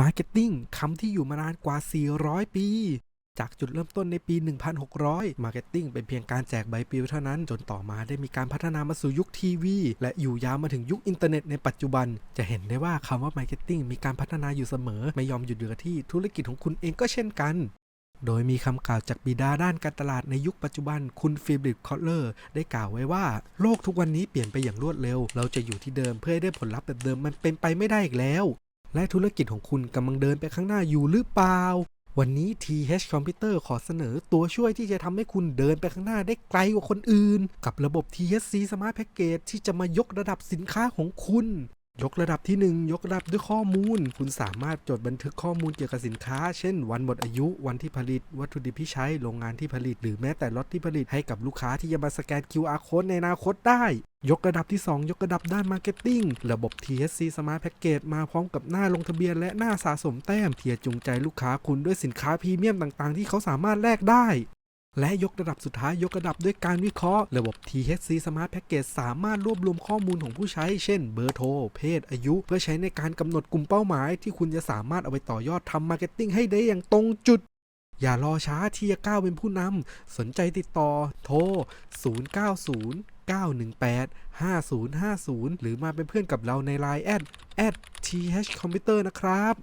Marketing คำที่อยู่มานานกว่า 400 ปี จากจุดเริ่มต้นในปี 1600 Marketing เป็นเพียงการแจกใบปลิวเท่านั้น จนต่อมาได้มีการพัฒนามาสู่ยุคทีวี และอยู่ยาวมาถึงยุคอินเทอร์เน็ตในปัจจุบัน จะเห็นได้ว่าคำว่า Marketing มีการพัฒนาอยู่เสมอ ไม่ยอมหยุดอยู่กับที่ธุรกิจของคุณเองก็เช่นกันโดยมีคำกล่าวจากบิดาด้านการตลาดในยุคปัจจุบันคุณฟิลิปคอตเลอร์ ได้กล่าวไว้ว่า โลกทุกวันนี้เปลี่ยนไปอย่างรวดเร็ว เราจะอยู่ที่เดิมเพื่อให้ได้ผลลัพธ์แบบเดิมมันเป็นไปไม่ได้อีกแล้ว และธุรกิจของคุณกำลังเดินไปข้างหน้าอยู่หรือเปล่า วันนี้ TH Computer ขอเสนอตัวช่วยที่จะทำให้คุณเดินไปข้างหน้าได้ไกลกว่าคนอื่น กับระบบ THC Smart Package ที่จะมายกระดับสินค้าของคุณ ยกระดับที่ 1 ยกระดับด้วยข้อมูล คุณสามารถจดบันทึกข้อมูลเกี่ยวกับสินค้า เช่น วันหมดอายุ วันที่ผลิต วัตถุดิบที่ใช้ โรงงานที่ผลิต หรือแม้แต่ล็อตที่ผลิตให้กับลูกค้าที่จะมาสแกน QR Code ในอนาคตได้ ยกระดับที่ 2 ยกระดับด้านมาร์เก็ตติ้งระบบ TSC Smart Package มาพร้อมกับหน้าลงทะเบียนและหน้าสะสมแต้มที่จะจูงใจลูกค้าคุณด้วยสินค้าพรีเมียมต่างๆ ที่เขาสามารถแลกได้ และยกระดับสุดท้ายยกระดับด้วยการวิเคราะห์ ระบบ THC Smart Package สามารถรวบรวมข้อมูลของผู้ใช้ เช่นเบอร์โทร เพศ อายุ เพื่อใช้ในการกำหนดกลุ่มเป้าหมาย ที่คุณจะสามารถเอาไปต่อยอดทำมาร์เก็ตติ้งให้ได้อย่างตรงจุด อย่ารอช้าที่จะก้าวเป็นผู้นำสนใจติดต่อ โทร 090 918 5050 หรือมาเป็นเพื่อนกับเราใน Line แอด @thcomputer นะครับ